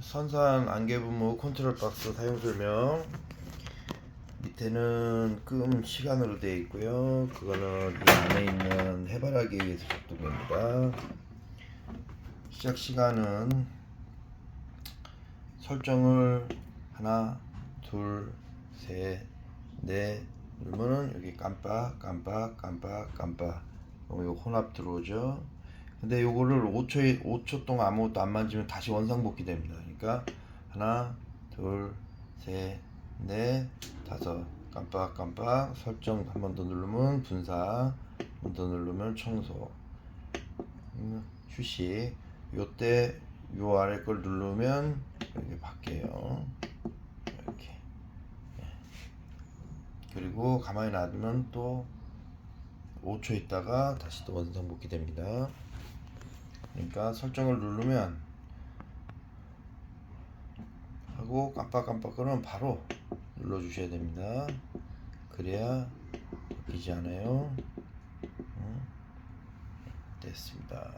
선산 안개부모 컨트롤 박스 사용 설명 밑에는 끔 시간으로 되어 있고요. 그거는 이 안에 있는 해바라기에 의해서 작동됩니다. 시작 시간은 설정을 하나, 둘, 셋, 넷 누르면은 여기 깜빡, 깜빡, 깜빡, 깜빡. 그럼 요 혼합 들어오죠. 근데 요거를 5초 5초 동안 아무것도 안 만지면 다시 원상복귀 됩니다. 그러니까 하나, 둘, 셋, 넷, 다섯. 깜빡깜빡 설정 한 번 더 누르면 분사, 한 번 더 누르면 청소. 음, 휴식. 요때 요 아래 걸 누르면 여기 바뀌어요. 이렇게. 예. 그리고 가만히 놔두면 또 5초 있다가 다시 또 원상복귀 됩니다. 그러니까 설정을 누르면 하고 깜빡깜빡 거는 바로 눌러 주셔야 됩니다. 그래야 바뀌지 않아요. 음, 됐습니다.